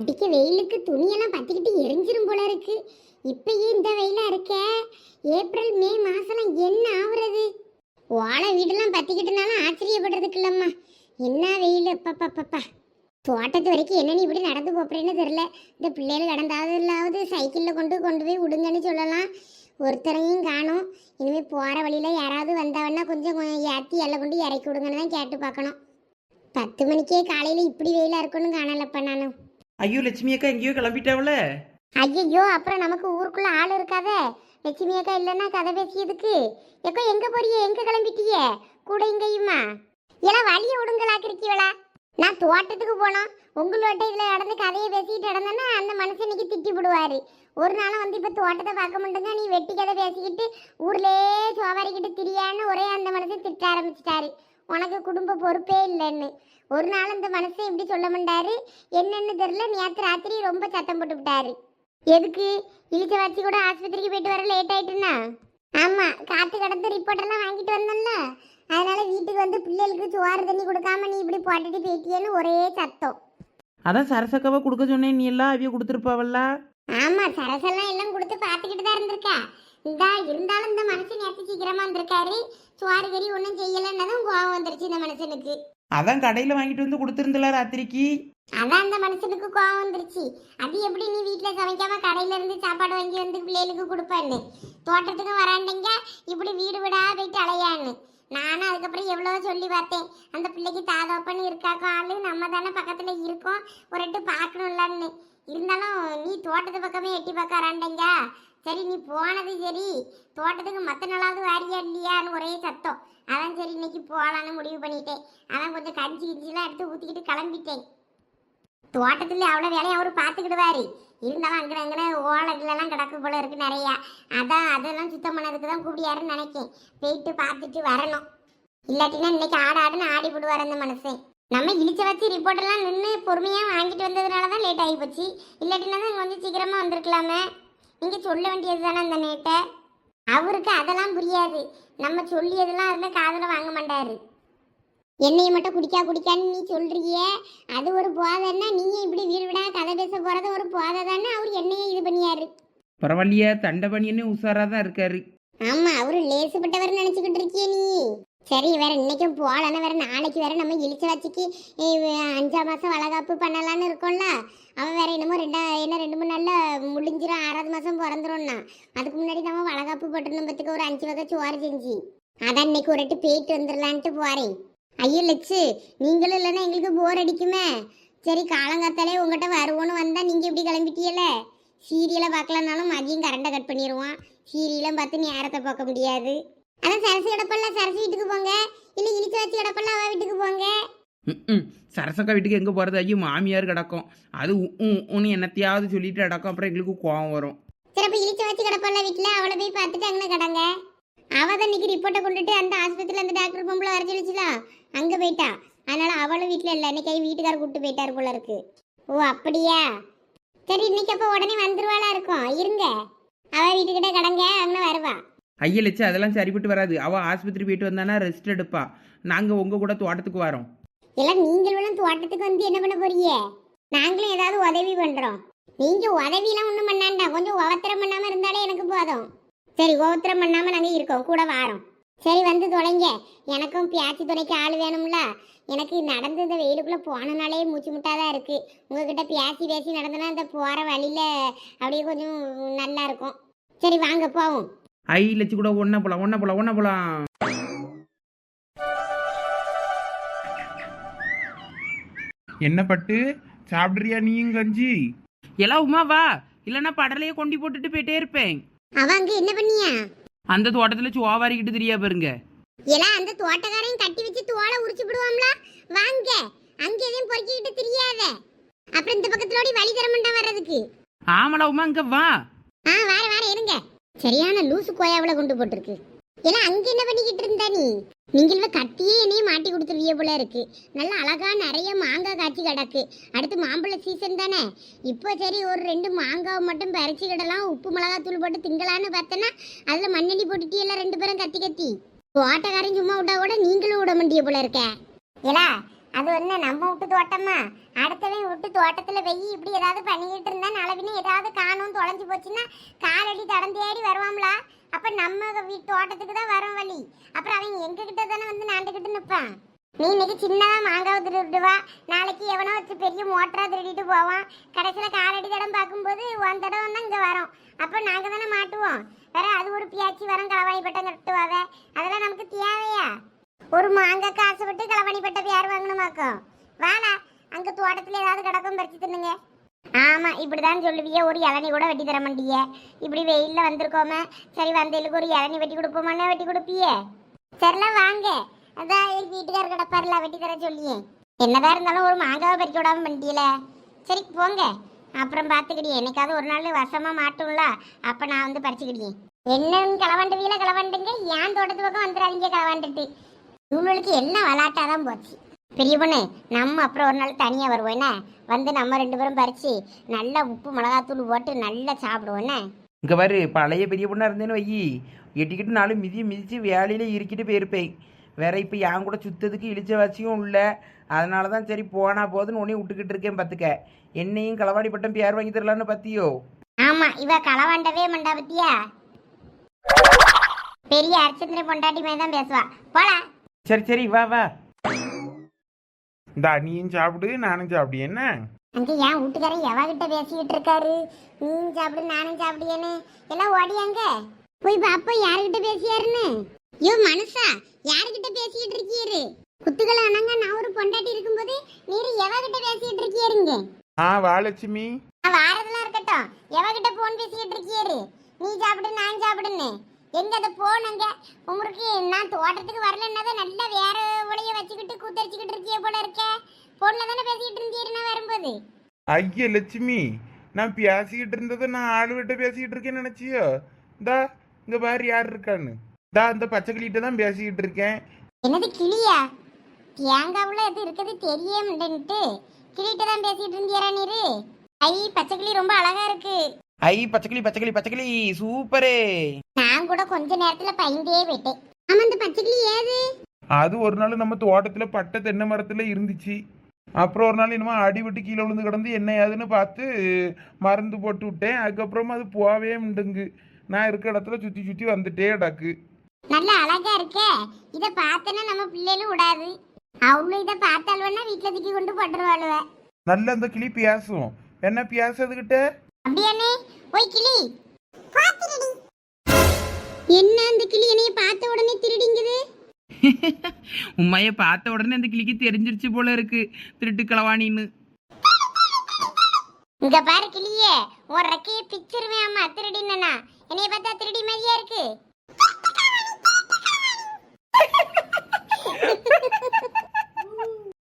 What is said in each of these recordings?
அடிக்க வெயிலுக்கு துணியெல்லாம் பத்திக்கிட்டு எரிஞ்சிரும் போல இருக்கு. இப்பயே இந்த வெயிலா இருக்க. ஏப்ரல் மே மாசம்லாம் என்ன ஆகுறது ஓலை வீடெல்லாம் பத்திக்கிட்டுனாலும் ஆச்சரியப்படுறதுக்கு இல்லம்மா என்ன வெயில்? பப்பா தோட்டத்து வரைக்கும் என்ன நீ இப்படி நடந்து போறேன்னு தெரியல. இந்த பிள்ளைகள் நடந்தாவது இல்லாவது சைக்கிளில் கொண்டு கொண்டு போய் விடுங்கன்னு சொல்லலாம். ஒருத்தரையும் காணும். இனிமேல் போகிற வழியில் யாராவது வந்தவன்னா கொஞ்சம் ஏற்றி எல்லாம் கொண்டு இறக்கி விடுங்கன்னு தான் கேட்டு பார்க்கணும். பத்து மணிக்கே காலையில் இப்படி வெயிலாக இருக்குன்னு காணலப்பா நானும் ஐயோ லட்சுமி அக்கா எங்கேயோ கிளம்பிட்டாவல. ஐயோ அப்புறம் நமக்கு ஊருக்குள்ள ஆள் இருக்காதே. லட்சுமி அக்கா இல்லைன்னா கதை பேசியதுக்கு. எக்கோ எங்க போறிய? எங்க கிளம்பிட்டிய? கூட இங்கேயுமா? எல்லாம் வழிய விடுங்களாக்கிருக்கீங்களா நான் தோட்டத்துக்கு போனோம். உங்களோட இதில் நடந்து கதையை பேசிட்டு நடந்தேன்னா அந்த மனுஷன் இன்னைக்கு திட்டி விடுவாரு. ஒரு நாளும் வந்து இப்போ தோட்டத்தை பார்க்க மாட்டேங்க நீ வெட்டி கதை பேசிக்கிட்டு ஊர்லயே சோவாரிக்கிட்டு திரியான்னு ஒரே அந்த மனுஷன் திட்ட ஆரம்பிச்சிட்டாரு. உனக்கு குடும்ப பொறுப்பே இல்லைன்னு. ஒரு நாள் அந்த மனுஷன் இப்படி சொல்ல மாட்டாரு. என்னன்னு தெரியல. நேற்று ராத்திரி ரொம்ப சத்தம் போட்டு விட்டாரு. எதுக்கு? இழிச்ச வச்சு கூட ஆஸ்பத்திரிக்கு போயிட்டு வர லேட் ஆயிட்டுன்னா? ஆமா காத்து கடந்து ரிப்போர்ட் எல்லாம் வாங்கிட்டு வந்தோம்ல அதனால வீட்டுக்கு வந்து பிள்ளைகளுக்கு சோறு தண்ணி கொடுக்காம நீ இப்படி போட்டுட்டு போயிட்டியேன்னு ஒரே சத்தம். அதான் சரசக்காவை கொடுக்க சொன்னேன் நீ எல்லாம் அவிய கொடுத்துருப்பாவல்ல? ஆமா சரசெல்லாம் எல்லாம் கொடுத்து பார்த்துக்கிட்டு தான் இருந்திருக்கா. இந்தா இருந்தாலும் இந்த மனுஷன் நேற்று சீக்கிரமா வந்திருக்காரு. சோறு கறி ஒன்றும் செய்யலைன்னதும் கோவம் வந்துருச்சு இந்த மனுஷனுக்கு. அதான் கடையில் வாங்கிட்டு வந்து கொடுத்துருந்தல ராத்திரிக்கு. அதான் அந்த மனுஷனுக்கு கோவம் வந்துருச்சு. அது எப்படி நீ வீட்டில் சமைக்காம கடையில இருந்து சாப்பாடு வாங்கி வந்து பிள்ளைகளுக்கு கொடுப்பேன்னு? தோட்டத்துக்கு வராண்டீங்க இப்படி வீடு விடா போயிட்டு அலையான்னு. நானும் அதுக்கப்புறம் எவ்வளவோ சொல்லி பார்த்தேன். அந்த பிள்ளைக்கு தாதாப்பன்னு இருக்காக்கோ ஆளு நம்ம தானே பக்கத்துல இருக்கோம். ஒரு எட்டு பார்க்கணும்லன்னு. இருந்தாலும் நீ தோட்டத்து பக்கமே எட்டி பார்க்க வராண்டீங்க சரி நீ போனது சரி. தோட்டத்துக்கு மற்ற நாளாவது வாரியா இல்லையான்னு ஒரே சத்தம். அதான் சரி இன்னைக்கு போகலான்னு முடிவு பண்ணிட்டேன். அதான் கொஞ்சம் கஞ்சி கிஞ்சிலாம் எடுத்து ஊற்றிக்கிட்டு கிளம்பிட்டேன். தோட்டத்தில் அவ்வளோ வேலையை அவர் பார்த்துக்கிடுவார். இருந்தாலும் அங்கே அங்கே ஓலைகளெல்லாம் கிடக்கு போல இருக்குது நிறையா. அதான் அதெல்லாம் சுத்தம் பண்ணதுக்கு தான் கூப்பிடியாருன்னு நினைக்கேன். போயிட்டு பார்த்துட்டு வரணும். இல்லாட்டினா இன்னைக்கு ஆடு ஆடுன்னு ஆடி விடுவார் அந்த மனுஷன். நம்ம இழிச்ச வச்சு ரிப்போர்ட் எல்லாம் நின்று பொறுமையாக வாங்கிட்டு வந்ததுனால தான் லேட் ஆகி போச்சு. இல்லாட்டினா தான் கொஞ்சம் சீக்கிரமாக வந்திருக்கலாமே. நீங்கள் சொல்ல வேண்டியது தானே அந்த நேட்டை? அவருக்கு அதெல்லாம் புரியாது. நம்ம சொல்லியதெல்லாம் அதில் காதில் வாங்க மாட்டாரு. என்னைய மட்டும் குடிக்கா குடிக்கான்னு நீ சொல்றியே? அது ஒரு போதைன்னா நீங்க இப்படி வீடு விடா கதை பேச போறது ஒரு போதை தானே? அவர் என்னையே இது பண்ணியாரு. பரவாயில்லையா தண்டபணியன்னு உஷாராக தான் இருக்காரு. ஆமா அவரு லேசுப்பட்டவர் நினைச்சுக்கிட்டு இருக்கியே நீ. சரி வேற இன்னைக்கும் போகலன்னா வேற நாளைக்கு வேற நம்ம இழிச்ச வச்சுக்கு அஞ்சாம் மாதம் வளகாப்பு பண்ணலான்னு இருக்கோம்ல. அவன் வேற என்னமோ ரெண்டா என்ன ரெண்டு மூணு நாளில் முடிஞ்சிடும் ஆறாவது மாதம் பிறந்துரும்னா. அதுக்கு முன்னாடி நம்ம வளகாப்பு போட்டணும் பத்துக்கு ஒரு அஞ்சு வகை சோறு செஞ்சு. அதான் இன்னைக்கு ஒரு எட்டு போயிட்டு வந்துடலான்ட்டு போகிறேன் ஐயோ லட்சு நீங்களும் இல்லைன்னா எங்களுக்கு போர் அடிக்குமே. சரி காலங்காத்தாலே உங்கள்கிட்ட வருவோன்னு வந்தால் நீங்கள் இப்படி கிளம்பிட்டீல சீரியலை பார்க்கலனாலும் மதியம் கரண்டை கட் பண்ணிடுவான் சீரியலும் பார்த்து நேரத்தை பார்க்க முடியாது. அதான் சரசு கிடப்பல்ல சரசு வீட்டுக்கு போங்க. இல்ல வச்சு கிடப்பல்ல அவ வீட்டுக்கு போங்க. ம் சரசக்கா வீட்டுக்கு எங்கே போகிறது ஐயோ மாமியார் கிடக்கும். அது உன்னு என்னத்தையாவது சொல்லிட்டு கிடக்கும் அப்புறம் எங்களுக்கு கோவம் வரும். இழிச்சு வச்சு கிடப்பல்ல வீட்டுல அவளை போய் பார்த்துட்டு அங்கே கடங்க. அவ தான் இன்னைக்கு ரிப்போர்ட்டை கொண்டுட்டு அந்த ஆஸ்பத்திரியில அந்த டாக்டர் பொம்பளை வர சொல்லிச்சுல? அங்க போயிட்டா. அதனால அவளும் வீட்டுல இல்ல. இன்னைக்கு வீட்டுக்காரர் கூப்பிட்டு போயிட்டாரு போல இருக்கு. ஓ அப்படியா? சரி இன்னைக்கு அப்ப உடனே வந்துருவாளா இருக்கும். இருங்க. அவ வீட்டுக்கிட்ட கடங்க. அங்கே வருவா. ஐயலச்சு அதெல்லாம் சரிப்பட்டு வராது. அவள் ஆஸ்பத்திரி போயிட்டு வந்தானா ரெஸ்ட் எடுப்பா. நாங்கள் உங்கள் கூட தோட்டத்துக்கு வரோம். எல்லாம் நீங்களும் தோட்டத்துக்கு வந்து என்ன பண்ண போறீங்க? நாங்களும் ஏதாவது உதவி பண்றோம். நீங்க உதவிலாம் ஒண்ணும் பண்ணாண்டா. கொஞ்சம் ஒவத்திரம் பண்ணாம இருந்தாலே எனக்கு போதும். சரி ஒவத்திரம் பண்ணாம நாங்க இருக்கோம். கூட வாரோம். சரி வந்து தொலைங்க. எனக்கும் பியாச்சி துணைக்கு ஆள் வேணும்ல. எனக்கு நடந்து இந்த வெயிலுக்குள்ளே போனனாலே மூச்சு முட்டாதான் இருக்குது உங்ககிட்ட பியாச்சி பேசி நடந்தனா இந்த போகிற வழியில அப்படியே கொஞ்சம் நல்லா இருக்கும். சரி வாங்க போவோம். ஐ லட்சம் கூட ஒன்றா போகலாம் ஒன்றா போகலாம் ஒன்றா போகலாம் என்ன பட்டு? சாப்பிட்றியா நீயும் கஞ்சி? எல்லாம் உமா வா. இல்லைன்னா படலையே கொண்டு போட்டுட்டு போயிட்டே இருப்பேன். அவ அங்க என்ன பண்ணியா? அந்த தோட்டத்தில் சுவாவாரிக்கிட்டு தெரியா பாருங்க. எல்லாம் அந்த தோட்டக்காரையும் கட்டி வச்சு தோலை உரிச்சு விடுவாம்ல? வாங்க. அங்க எதையும் பொறுக்கிக்கிட்டு தெரியாத. அப்புறம் இந்த பக்கத்துலோடி வழி தர மாட்டான் வர்றதுக்கு. ஆமாடா உமா இங்கே வா. ஆ வார வார இருங்க. சரியான லூசு கோயாவில் கொண்டு போட்டிருக்கு. எல்லாம் அங்கே என்ன பண்ணிக்கிட்டு இருந்தா நீ? நீங்கள கட்டியே என்னையும் மாட்டி கொடுத்துருவிய போல இருக்கு. நல்ல அழகா நிறைய மாங்காய் காய்ச்சி கிடக்கு. அடுத்து மாம்பழ சீசன் தானே? இப்போ சரி ஒரு ரெண்டு மாங்காவை மட்டும் பறிச்சுக்கிடலாம் உப்பு மிளகாத்தூள் போட்டு திங்கலான்னு பார்த்தேன்னா அதில் மண்ணெண்ணி போட்டுட்டு எல்லாம் ரெண்டு பேரும் கத்தி கத்தி. ஓட்டக்காரையும் சும்மா விட்டா கூட நீங்களும் விட மாட்டிய போல இருக்க. ஏலா அது ஒன்று நம்ம விட்டு தோட்டமா? அடுத்தவன் விட்டு தோட்டத்துல வெயி இப்படி ஏதாவது பண்ணிக்கிட்டு இருந்தா நாளவின்னு ஏதாவது காணும் தொலைஞ்சு போச்சுன்னா காலடி தடம் தேடி வருவாம்ல? அப்போ நம்ம வீட்டு தோட்டத்துக்கு தான் வரும் வழி. அப்புறம் அவன் எங்ககிட்ட தானே வந்து நாண்டுக்கிட்டு நிப்பான்? நீ இன்னைக்கு சின்னதாக மாங்காவை திருடுவா. நாளைக்கு எவனோ வச்சு பெரிய மோட்டராக திருடிட்டு போவான். கடைசியில காலடி தடம் பார்க்கும்போது ஒன் தடம் தான் இங்க வரும். அப்போ நாங்கள் தானே மாட்டுவோம். வேற அது ஒரு பியாச்சி வரம் களவாணி பட்டம் அதெல்லாம் நமக்கு தேவையா? ஒரு மாங்காய் காசு விட்டு பட்ட பேர் வாங்கணுமாக்கும் வாடா அங்க தோட்டத்துல ஏதாவது கிடக்கும் பறிச்சு தின்னுங்க. ஆமா இப்படிதான் சொல்லுவிய ஒரு இளநி கூட வெட்டி தர மாட்டிய. இப்படி வெயில்ல வந்திருக்கோமே சரி வந்தேலுக்கு ஒரு இளநி வெட்டி கொடுப்போமானே வெட்டி கொடுப்பியே? சரிலாம் வாங்க. அதான் எங்கள் வீட்டுக்காரர் கிடப்பாருல வெட்டி தர சொல்லியே. என்னதான் இருந்தாலும் ஒரு மாங்காவை பறிக்க விடாம பண்ணிட்டீல சரி போங்க. அப்புறம் பார்த்துக்கிடியே என்னைக்காவது ஒரு நாள் வசமா மாட்டோம்ல அப்போ நான் வந்து பறிச்சுக்கிடியே. என்னன்னு களவாண்டுவீல களவாண்டுங்க? ஏன் தோட்டத்து பக்கம் வந்துடாதீங்க களவாண்டுட்டு. இவங்களுக்கு எல்லாம் விளாட்டாதான் போச்சு. பெரிய பொண்ணு நம்ம அப்புறம் ஒரு நாள் தனியா வருவோம் என்ன? வந்து நம்ம ரெண்டு பேரும் பறிச்சு நல்லா உப்பு மிளகாத்தூள் போட்டு நல்லா சாப்பிடுவோம் என்ன? இங்கே பாரு பழைய பெரிய பொண்ணாக இருந்தேன்னு வையி. எட்டிக்கிட்டு நாலு மிதியை மிதித்து வேலையில இருக்கிட்டு போயிருப்பேன். வேற இப்போ என் கூட சுத்ததுக்கு இழிச்ச வச்சியும் இல்லை. அதனால தான் சரி போனா போதுன்னு உன்னையும் விட்டுக்கிட்டு இருக்கேன் பார்த்துக்க என்னையும் களவாடி பட்டம் பேர் வாங்கி தரலான்னு பார்த்தியோ ஆமா இவ களவாண்டவே மண்டா பத்தியா? பெரிய அர்ச்சந்திர பொண்டாட்டி மாதிரி தான் பேசுவா. போலா சரி சரி வா வா. இந்தா நீயும் சாப்பிடு நானும் சாப்பிடு என்ன? அங்க என் வீட்டுக்காரர் எவகிட்ட பேசிக்கிட்டு இருக்காரு? நீயும் சாப்பிடு நானும் சாப்பிடியேன்னு எல்லாம் ஓடியாங்க போய் பாப்போம் யாருகிட்ட பேசியாருன்னு. ஐயோ மனுஷா யாருகிட்ட பேசிக்கிட்டு இருக்கீரு? குத்துக்களை அணங்க நான் ஒரு பொண்டாட்டி இருக்கும்போது நீர் எவகிட்ட பேசிக்கிட்டு இருக்கீருங்க? ஆ வா லட்சுமி. வாரதெல்லாம் இருக்கட்டும். எவகிட்ட போன் பேசிக்கிட்டு இருக்கீரு? நீ சாப்பிடு நான் சாப்பிடுன்னு. எங்க அதை போனுங்க உங்களுக்கு நான் தோட்டத்துக்கு வரலன்னா நல்லா வேற உடைய வச்சுக்கிட்டு கூத்தரிச்சுக்கிட்டு இருக்கிய போல இருக்க. போன்ல தானே பேசிக்கிட்டு இருந்தீரு நான் வரும்போது? ஐய லட்சுமி நான் பேசிக்கிட்டு இருந்ததை நான் ஆளுகிட்ட பேசிக்கிட்டு இருக்கேன்னு நினைச்சியோ? இந்தா இங்க பாரு யார் இருக்கான்னு. இந்தா இந்த பச்சைக்கிளிகிட்ட தான் பேசிக்கிட்டு இருக்கேன். என்னது கிளியா? தேங்காவுல எது இருக்குது தெரிய மாட்டேன்ட்டு கிளிகிட்ட தான் பேசிட்டு இருந்தியாரா நீரு? ஐ பச்சை கிளி ரொம்ப அழகா இருக்கு. ஐ பச்சைக்கிளி பச்சைக்கிளி பச்சைக்கிளி. சூப்பரே. நான் கூட கொஞ்ச நேரத்துல பயந்தே போயிட்டேன் ஆமா இந்த பச்சை கிளி ஏது? அது ஒரு நாள் நம்ம தோட்டத்துல பட்டை தென்னை மரத்துல இருந்துச்சு. அப்புறம் ஒரு நாள் என்னமோ அடிபட்டு கீழே விழுந்து கிடந்து என்ன ஏதுன்னு பார்த்து மருந்து போட்டு விட்டேன். அதுக்கப்புறமா அது போவே முண்டுங்கு நான் இருக்க இடத்துல சுற்றி சுற்றி வந்துட்டே கிடக்கு. நல்ல அழகா இருக்கே. இத பார்த்தனா நம்ம பிள்ளைகளும் விடாது. அவளும் இத பார்த்தாலுவன்னா வீட்டுல தூக்கி கொண்டு போட்டுருவாளுவ. நல்ல அந்த கிளி பேசும் என்ன பேசுறதுகிட்ட அப்படியானே போய் கிளி. என்ன அந்த கிளி என்னைய பார்த்த உடனே திருடிங்குது? உண்மையை பார்த்த உடனே அந்த கிளிக்கு தெரிஞ்சிருச்சு போல இருக்கு திருட்டு களவாணின்னு இங்க பாரு கிளியே உன் ரெக்கைய பிச்சிருவேன் அம்மா திருடினா என்னைய பார்த்தா திருடி மாதிரியா இருக்கு.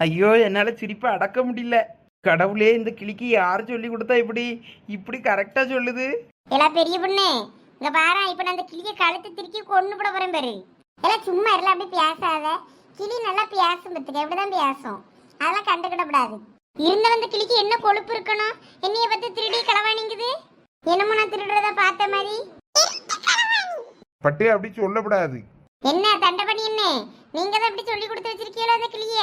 ஐயோ என்னால் சிரிப்பை அடக்க முடியல. கடவுளே இந்த கிளிக்கு யார் சொல்லி கொடுத்தா இப்படி? இப்படி கரெக்டாக சொல்லுது. எல்லாம் பெரிய பொண்ணு இங்க பாரு இப்ப நான் அந்த கிளிய கழுத்து திருக்கி கொண்டு போட போறேன் பாரு. எல்லாம் சும்மா இருல அப்படி பேசாத. கிளி நல்லா பேசும் பத்துக்க எப்படிதான் பேசும். அதெல்லாம் கண்டுக்கிடப்படாது. இருந்த வந்த கிளிக்கு என்ன கொழுப்பு இருக்கணும்? என்னைய பத்தி திருடி களவாணிங்குது? என்னமோ நான் திருடுறத பார்த்த மாதிரி. பட்டு அப்படி சொல்லக்கூடாது என்ன தண்டை பண்ணி என்ன? நீங்க தான் இப்படி சொல்லி கொடுத்து வச்சிருக்கீங்களோ அந்த கிளிய?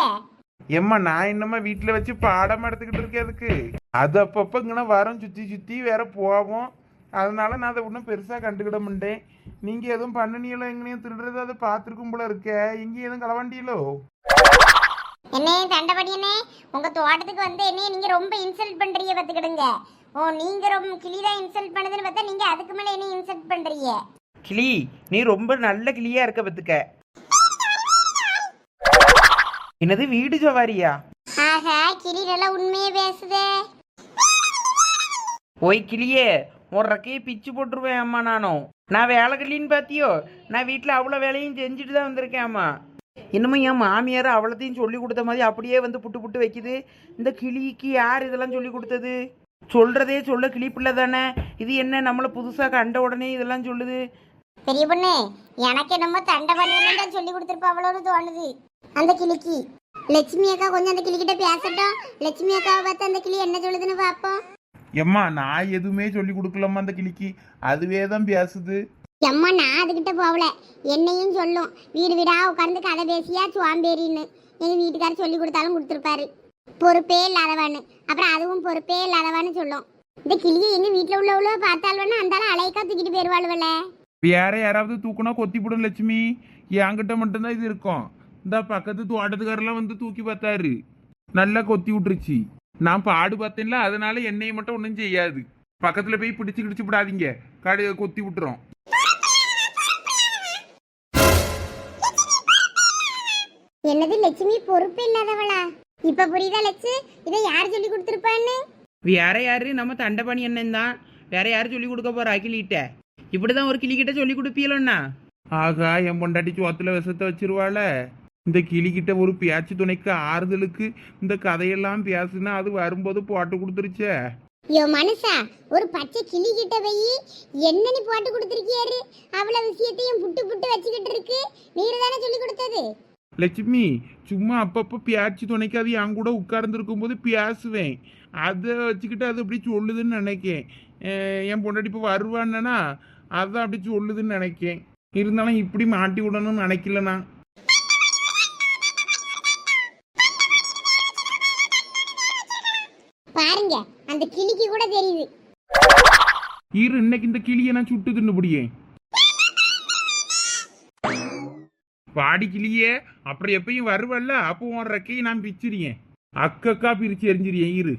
எம்மா நான் என்னம்மா வீட்டில் வச்சு பாடம் எடுத்துக்கிட்டு இருக்கேன் அதுக்கு அது அப்பப்போ இங்கே வரும் சுற்றி சுற்றி வேற போவோம். அதனால நான் அதை ஒன்றும் பெருசாக கண்டுக்கிட மாட்டேன். நீங்கள் எதுவும் பண்ணுனீங்களோ எங்கேயும் திருடுறது அதை பார்த்துருக்கும் போல இருக்க. எங்கேயும் எதுவும் களவாண்டியலோ என்ன தண்டை பண்ணி என்ன. உங்க தோட்டத்துக்கு வந்து என்னைய நீங்க ரொம்ப இன்சல்ட் பண்றீங்க பாத்துக்கிடுங்க ஓ நீங்க ரொம்ப கிளி தான் இன்சல்ட் பண்ணுதுன்னு பார்த்தா நீங்க அதுக்கு மேல என்ன இன்சல்ட் பண்றீங்க. கிளி நீ ரொம்ப நல்ல கிளியா இருக்க பத்துக்க என்னது வீடு சவாரியா? ஆஹா கிளி நல்லா உண்மையே பேசுதே. ஓய் கிளியே ஒரு ரெக்கையை பிச்சு போட்டுருவேன் அம்மா நானும் நான் வேலை கிளின்னு பார்த்தியோ நான் வீட்டில் அவ்வளோ வேலையும் செஞ்சுட்டு தான் வந்திருக்கேன் அம்மா. இன்னமும் என் மாமியார் அவ்வளோத்தையும் சொல்லி கொடுத்த மாதிரி அப்படியே வந்து புட்டு புட்டு வைக்குது. இந்த கிளிக்கு யார் இதெல்லாம் சொல்லி கொடுத்தது? சொல்கிறதே சொல்ல கிளி பிள்ளை தானே. இது என்ன நம்மளை புதுசாக கண்ட உடனே இதெல்லாம் சொல்லுது? பெரிய பொண்ணு எனக்கு என்னமோ தண்டை பண்ணி சொல்லி கொடுத்துருப்பாவளோன்னு தோணுது. அந்த கிளிக்கு. லட்சுமி அக்கா கொஞ்சம் அந்த கிளிக்கிட்ட பேசட்டும். லட்சுமி அக்காவை பார்த்து அந்த கிளி என்ன சொல்லுதுன்னு பார்ப்போம். எம்மா நான் எதுவுமே சொல்லி கொடுக்கலம்மா அந்த கிளிக்கு. அதுவே தான் பேசுது. எம்மா நான் அதுகிட்ட போகல. என்னையும் சொல்லும். வீடு வீடா உட்கார்ந்து கதை பேசியா சுவாம்பேரின்னு எங்க வீட்டுக்காரர் சொல்லி கொடுத்தாலும் கொடுத்துருப்பாரு. பொறுப்பே இல்லாதவான்னு. அப்புறம் அதுவும் பொறுப்பே இல்லாதவான்னு சொல்லும். இந்த கிளியை எங்க வீட்டுல உள்ளவளோ பார்த்தாலும் அந்த ஆளு அலைக்கா தூக்கிட்டு போயிருவாளுவல வேற யாராவது தூக்குனா கொத்தி போடும் லட்சுமி. என்கிட்ட மட்டும்தான் இது இருக்கும். இந்த பக்கத்து தோட்டத்துக்காரெல்லாம் வந்து தூக்கி பார்த்தாரு. நல்லா கொத்தி விட்டுருச்சு. நான் பாடு பார்த்தேன்ல அதனால என்னைய மட்டும் ஒன்றும் செய்யாது. பக்கத்துல போய் பிடிச்சு கிடிச்சு விடாதீங்க காடு கொத்தி விட்டுரும் என்னது லட்சுமி பொறுப்பே இல்லாதவளா? இப்ப புரியுதா லட்சு? இதை யார் சொல்லி கொடுத்துருப்பான்னு? வேற யாரு? நம்ம தண்டபாணி அண்ணன் தான். வேற யாரு சொல்லி கொடுக்க போறா கிளிகிட்ட இப்படிதான் ஒரு கிளிகிட்ட சொல்லி கொடுப்பீங்களா ஆகா என் பொண்டாட்டி சோத்துல விஷத்தை வச்சிருவாள. இந்த கிளிக்கிட்ட ஒரு பேச்சு துணைக்கு ஆறுதலுக்கு இந்த கதையெல்லாம் பேசுனா அது வரும்போது போட்டு கொடுத்துருச்சே. யோ மனுஷா ஒரு பச்சை கிளி கிட்ட போய் என்ன நீ போட்டு கொடுத்துருக்கியாரு? அவ்வளவு விஷயத்தையும் புட்டு புட்டு வச்சுக்கிட்டு இருக்கு. நீர் தானே சொல்லி கொடுத்தது? லட்சுமி சும்மா அப்பப்போ பேச்சு துணைக்கு அது என் கூட உட்கார்ந்துருக்கும் போது பேசுவேன். அதை வச்சுக்கிட்டு அது அப்படி சொல்லுதுன்னு நினைக்கேன். என் பொண்டாட்டி இப்போ வருவான்னா அதான் அப்படி சொல்லுதுன்னு நினைக்கேன். இருந்தாலும் இப்படி மாட்டி விடணும்னு நினைக்கல பாருங்க அந்த கிளிக்கு கூட தெரியுது. இரு இன்னைக்கு இந்த கிளியை நான் சுட்டு தின்னுபடியே. பாடி கிளியே அப்புறம் எப்பயும் வருவல்ல அப்போ உன் ரெக்கையை நான் பிச்சிருக்கேன் அக்கக்கா பிரிச்சு எரிஞ்சிருக்கேன் இரு.